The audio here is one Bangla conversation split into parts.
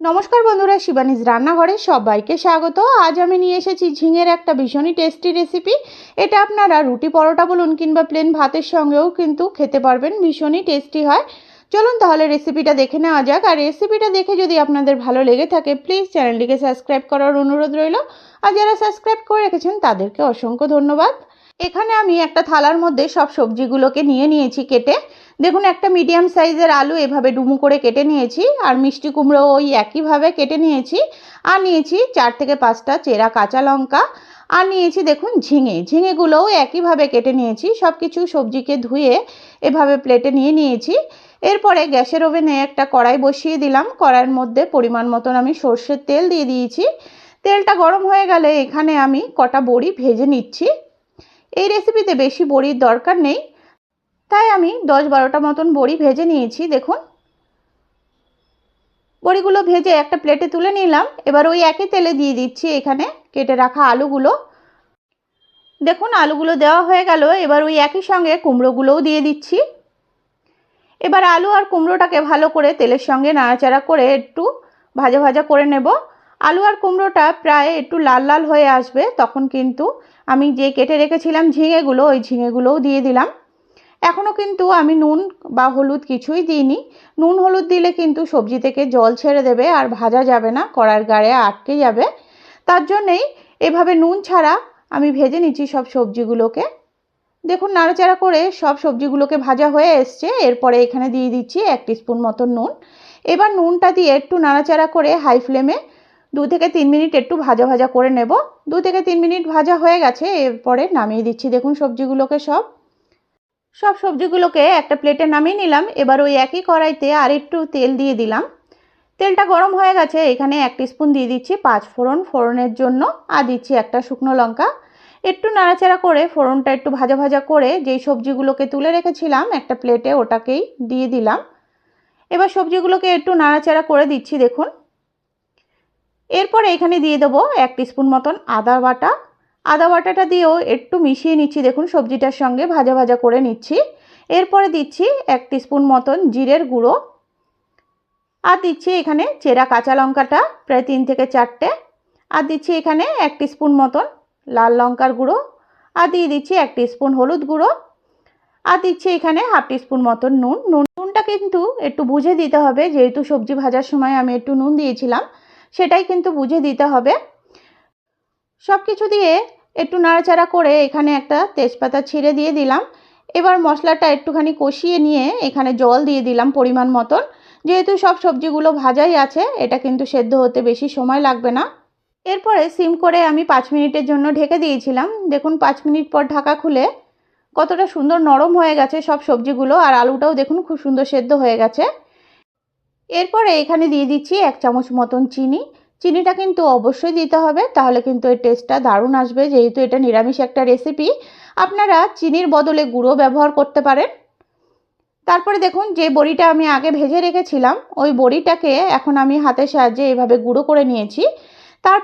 নমস্কার বন্ধুরা, শিবানীজ রান্নাঘরে সবাইকে স্বাগত। আজ আমি নিয়ে এসেছি ঝিঙের একটা ভীষণই টেস্টি রেসিপি এটা আপনারা রুটি পরোটা বলুন কিংবা প্লেন ভাতের সঙ্গেও কিন্তু খেতে পারবেন, ভীষণই টেস্টি হয়। চলুন তাহলে রেসিপিটা দেখে নেওয়া যাক। আর রেসিপিটা দেখে যদি আপনাদের ভালো লেগে থাকে প্লিজ চ্যানেলটিকে সাবস্ক্রাইব করার অনুরোধ রইল। আর যারা সাবস্ক্রাইব করে রেখেছেন, তাদেরকে অসংখ্য ধন্যবাদ। এখানে আমি একটা থালার মধ্যে সব সবজিগুলোকে নিয়ে নিয়েছি কেটে। দেখুন, একটা মিডিয়াম সাইজের আলু এভাবে ডুমু করে কেটে নিয়েছি, আর মিষ্টি কুমড়ো ওই একইভাবে কেটে নিয়েছি। আর নিয়েছি চার থেকে পাঁচটা চেরা কাঁচা লঙ্কা। আর নিয়েছি দেখুন, ঝিঙে। ঝিঙেগুলোও একইভাবে কেটে নিয়েছি সব কিছু সবজিকে ধুয়ে এভাবে প্লেটে নিয়ে নিয়েছি। এরপরে গ্যাসের ওভেনে একটা কড়াই বসিয়ে দিলাম। কড়াইয়ের মধ্যে পরিমাণ মতন আমি সর্ষের তেল দিয়ে দিয়েছি। তেলটা গরম হয়ে গেলে এখানে আমি কটা বড়ি ভেজে নিচ্ছি। এই রেসিপিতে বেশি বড়ির দরকার নেই। তাই আমি দশ বারোটা মতন বড়ি ভেজে নিয়েছি, দেখুন। বড়িগুলো ভেজে একটা প্লেটে তুলে নিলাম। এবার ওই একই তেলে দিয়ে দিচ্ছি এখানে কেটে রাখা আলুগুলো। দেখুন, আলুগুলো দেওয়া হয়ে গেল। এবার ওই একই সঙ্গে কুমড়োগুলোও দিয়ে দিচ্ছি। এবার আলু আর কুমড়োটাকে ভালো করে তেলের সঙ্গে নাড়াচাড়া করে একটু ভাজা ভাজা করে নেব। আলু আর কুমড়োটা প্রায় একটু লাল লাল হয়ে আসবে, তখন কিন্তু আমি যে কেটে রেখেছিলাম ঝিঙেগুলো, ওই ঝিঙেগুলোও দিয়ে দিলাম। এখনও কিন্তু আমি নুন বা হলুদ কিছুই দিইনি। নুন হলুদ দিলে কিন্তু সবজি থেকে জল ছেড়ে দেবে আর ভাজা যাবে না, কড়ার গায়ে আটকে যাবে। তার জন্যেই এভাবে নুন ছাড়া আমি ভেজে নিচ্ছি সব সবজিগুলোকে। দেখুন নাড়াচাড়া করে সব সবজিগুলোকে ভাজা হয়ে এসছে। এরপরে এখানে দিয়ে দিচ্ছি এক স্পুন মতো নুন। এবার নুনটা দিয়ে একটু নাড়াচাড়া করে হাই ফ্লেমে দু থেকে তিন মিনিট একটু ভাজা ভাজা করে নেব। দু থেকে তিন মিনিট ভাজা হয়ে গেছে, এরপরে নামিয়ে দিচ্ছি। দেখুন সবজিগুলোকে সব। সব সবজিগুলোকে একটা প্লেটে নামিয়ে নিলাম। এবার ওই একই কড়াইতে আর একটু তেল দিয়ে দিলাম। তেলটা গরম হয়ে গেছে, এখানে এক স্পুন দিয়ে দিচ্ছি পাঁচ ফোড়ন। ফোড়নের জন্য আর দিচ্ছি একটা শুকনো লঙ্কা। একটু নাড়াচাড়া করে ফোড়নটা একটু ভাজা ভাজা করে যেই সবজিগুলোকে তুলে রেখেছিলাম, একটা প্লেটে ওটাকেই দিয়ে দিলাম। এবার সবজিগুলোকে একটু নাড়াচাড়া করে দিচ্ছি, দেখুন। এরপরে এখানে দিয়ে দেবো এক স্পুন মতন আদা বাটা। আদা বাটাটা দিয়েও একটু মিশিয়ে নিচ্ছি। দেখুন, সবজিটার সঙ্গে ভাজা ভাজা করে নিচ্ছি। এরপরে দিচ্ছি এক স্পুন মতন জিরের গুঁড়ো। আর দিচ্ছি এখানে চেরা কাঁচা লঙ্কাটা, প্রায় তিন থেকে চারটে। আর দিচ্ছি এখানে এক স্পুন মতন লাল লঙ্কার গুঁড়ো। আর দিয়ে দিচ্ছি এক স্পুন হলুদ গুঁড়ো। আর দিচ্ছি এখানে হাফ স্পুন মতন নুন। নুন, নুনটা কিন্তু একটু বুঝে দিতে হবে। যেহেতু সবজি ভাজার সময় আমি একটু নুন দিয়েছিলাম, সেটাই কিন্তু বুঝে দিতে হবে। সব কিছু দিয়ে একটু নাড়াচাড়া করে এখানে একটা তেজপাতা ছিঁড়ে দিয়ে দিলাম। এবার মশলাটা একটুখানি কষিয়ে নিয়ে এখানে জল দিয়ে দিলাম পরিমাণ মতন। যেহেতু সব সবজিগুলো ভাজাই আছে, এটা কিন্তু সেদ্ধ হতে বেশি সময় লাগবে না। এরপরে সিম করে আমি পাঁচ মিনিটের জন্য ঢেকে দিয়েছিলাম। দেখুন, পাঁচ মিনিট পর ঢাকা খুলে কতটা সুন্দর নরম হয়ে গেছে সব সবজিগুলো, আর আলুটাও দেখুন খুব সুন্দর সেদ্ধ হয়ে গেছে। এরপরে এখানে দিয়ে দিচ্ছি এক চামচ মতন চিনি। চিনিটা কিন্তু অবশ্যই দিতে হবে, তাহলে কিন্তু এর টেস্টটা দারুণ আসবে। যেহেতু এটা নিরামিষ একটা রেসিপি আপনারা চিনির বদলে গুঁড়ো ব্যবহার করতে পারেন। তারপরে দেখুন, যে বড়িটা আমি আগে ভেজে রেখেছিলাম, ওই বড়িটাকে এখন আমি হাতের সাহায্যে এভাবে গুঁড়ো করে নিয়েছি। তার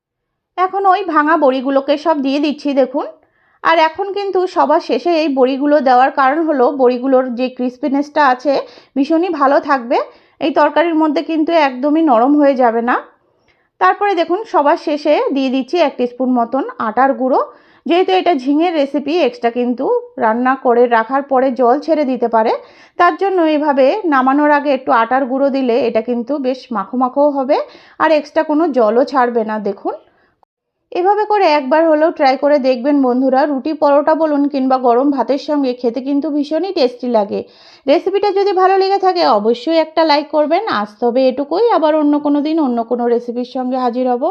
এখন ওই ভাঙা বড়িগুলোকে সব দিয়ে দিচ্ছি, দেখুন। আর এখন কিন্তু সবার শেষে এই বড়িগুলো দেওয়ার কারণ হলো, বড়িগুলোর যে ক্রিসপিনেসটা আছে, ভীষণই ভালো থাকবে। এই তরকারির মধ্যে কিন্তু একদমই নরম হয়ে যাবে না। তারপরে দেখুন, সবার শেষে দিয়ে দিচ্ছি এক স্পুন মতন আটার গুঁড়ো। যেহেতু এটা ঝিঙের রেসিপি এক্সট্রা কিন্তু রান্না করে রাখার পরে জল ছেড়ে দিতে পারে। তার জন্য এইভাবে নামানোর আগে একটু আটার গুঁড়ো দিলে এটা কিন্তু বেশ মাখো মাখো হবে। আর এক্সট্রা কোনো জলও ছাড়বে না, দেখুন। এভাবে করে একবার হলেও ট্রাই করে দেখবেন বন্ধুরা, রুটি পরোটা বলুন কিংবা গরম ভাতের সঙ্গে খেতে কিন্তু ভীষণই টেস্টি লাগে। রেসিপিটা যদি ভালো লেগে থাকে, অবশ্যই একটা লাইক করবেন। আজ তবে এটুকুই, আবার অন্য কোনো দিন অন্য কোনো রেসিপির সঙ্গে হাজির হব।